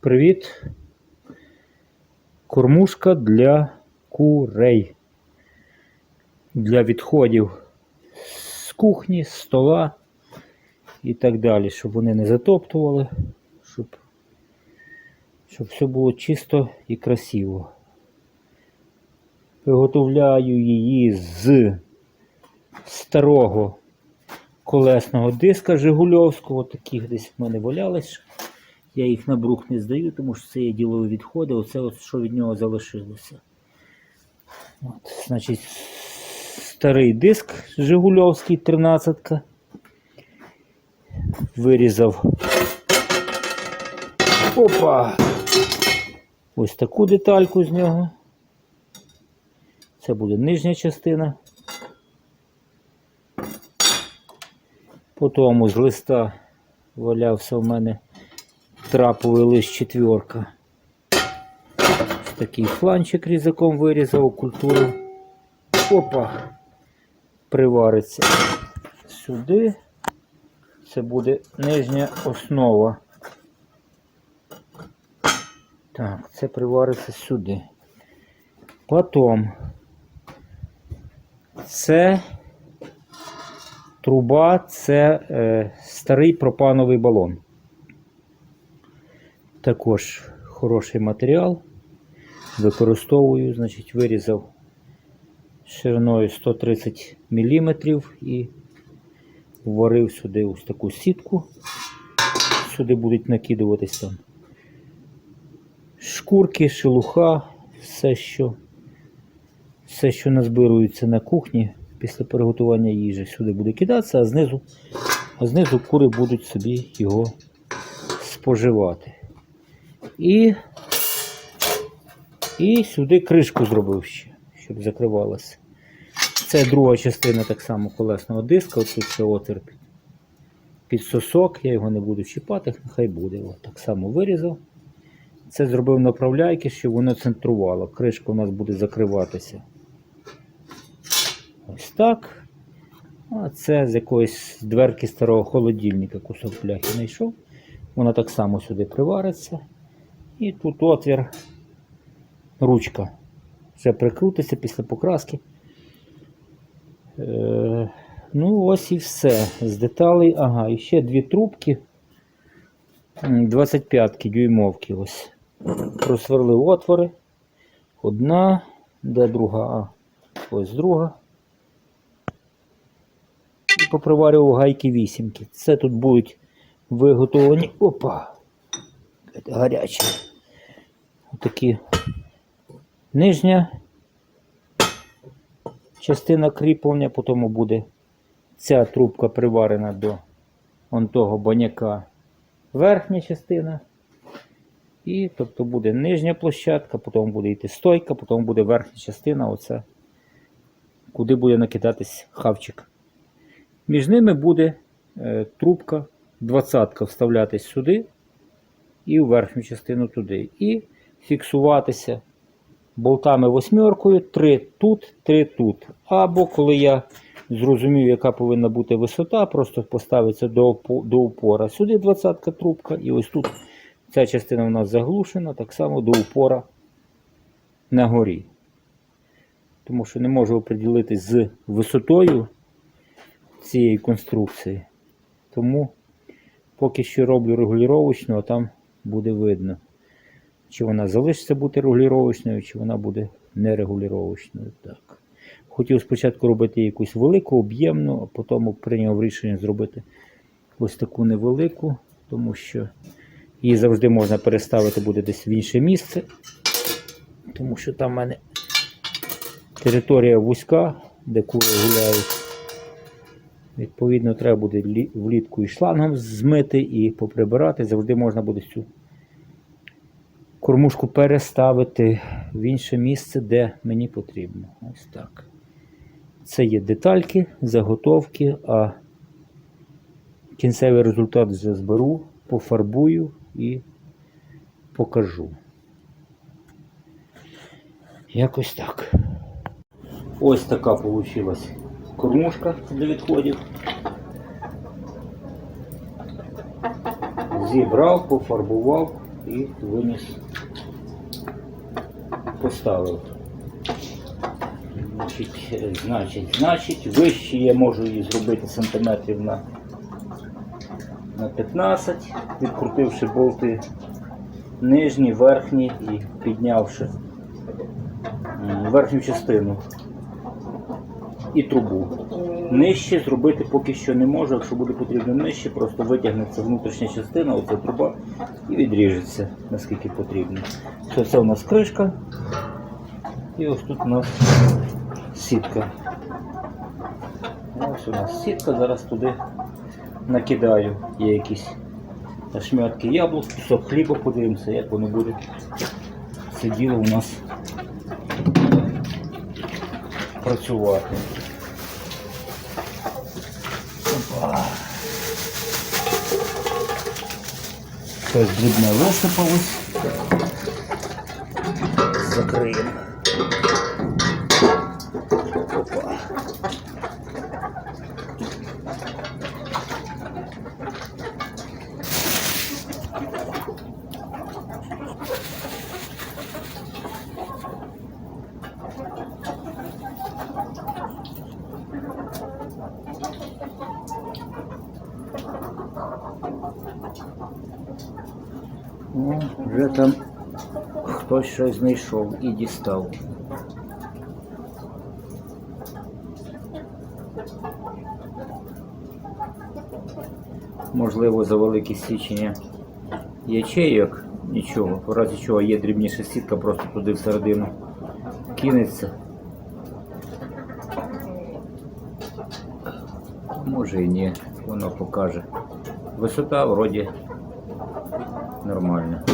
Привіт. Кормушка для курей. Для відходів з кухні, з стола і так далі, щоб вони не затоптували, щоб, щоб все було чисто і красиво. Виготовляю її з старого колесного диска Жигульовського. Таких десь в мене валялись. Я їх на брух не здаю, тому що це є ділові відходи. Оце от що від нього залишилося. От, значить, старий диск Жигульовський 13. Вирізав. Опа! Ось таку детальку з нього. Це буде нижня частина. Потім з листа валявся в мене траповий лист четверка. Такий фланчик різаком вирізав культуру. Опа! Привариться сюди. Це буде нижня основа. Так, це привариться сюди. Потім це труба, це е, старий пропановий балон. Також хороший матеріал. Використовую, значить, вирізав шириною 130 мм і вварив сюди ось таку сітку. Сюди будуть накидуватись там шкурки, шелуха, все, що, все, що назбирується на кухні після приготування їжі, сюди буде кидатися, а знизу, а знизу кури будуть собі його споживати. І, і сюди кришку зробив ще, щоб закривалася. Це друга частина так само колесного диска. Ось тут ще отвір під, під сосок. Я його не буду чіпати, нехай буде. От так само вирізав. Це зробив направляйки, щоб воно центрувало. Кришка у нас буде закриватися. Ось так. А це з якоїсь дверки старого холодильника кусок бляхи знайшов. Вона так само сюди привариться. І тут отвір, ручка. Вже прикрутиться після покраски. Е, ну, ось і все. З деталей. Ага, і ще дві трубки. 25-ки дюймовки. Ось. Просверлив отвори. Одна, де друга? А, ось друга. І поприварював гайки вісімки. Це тут будуть виготовлені. Опа! Це Отакі нижня частина кріплення, потім буде ця трубка приварена до он того баняка верхня частина. І тобто буде нижня площадка, потім буде йти стойка, потім буде верхня частина, оце, куди буде накидатись хавчик. Між ними буде е, трубка 20 вставлятись сюди і в верхню частину туди. І фіксуватися болтами восьмеркою, три тут, три тут. Або коли я зрозумів, яка повинна бути висота, просто поставиться до, до упора. Сюди 20 трубка, і ось тут ця частина у нас заглушена, так само до упора на горі. Тому що не можу оприділитись з висотою цієї конструкції. Тому поки що роблю регулювачну, а там буде видно, чи вона залишиться бути регулювачною, чи вона буде нерегулювачною. Так. Хотів спочатку робити якусь велику, об'ємну, а потім прийняв рішення зробити ось таку невелику, тому що її завжди можна переставити буде десь в інше місце. Тому що там в мене територія вузька, де кури гуляють. Відповідно, треба буде влітку і шлангом змити і поприбирати. Завжди можна буде цю кормушку переставити в інше місце, де мені потрібно. Ось так. Це є детальки, заготовки, а кінцевий результат вже зберу, пофарбую і покажу. Якось так. Ось така вийшла кормушка для відходів. Зібрав, пофарбував. і виніс, поставив. Значить, значить, значить, вище я можу її зробити сантиметрів на, на 15, відкрутивши болти нижні, верхні і піднявши верхню частину і трубу. Нижче зробити поки що не можу, якщо буде потрібно нижче, просто витягнеться внутрішня частина, оця труба, і відріжеться, наскільки потрібно. Все, це у нас кришка. І ось тут у нас сітка. Ось у нас сітка, зараз туди накидаю. Є якісь шмятки яблук, кусок хліба, подивимося, як воно буде. Це у нас працювати. Опа. Щось дрібне висипалось. Закриємо. Опа. О, вже там хтось щось знайшов і дістав. Можливо, за велике січення ячейок, нічого, в разі чого є дрібніша сітка, просто туди всередину кинеться. Може і ні, воно покаже. Висота вроді нормальна.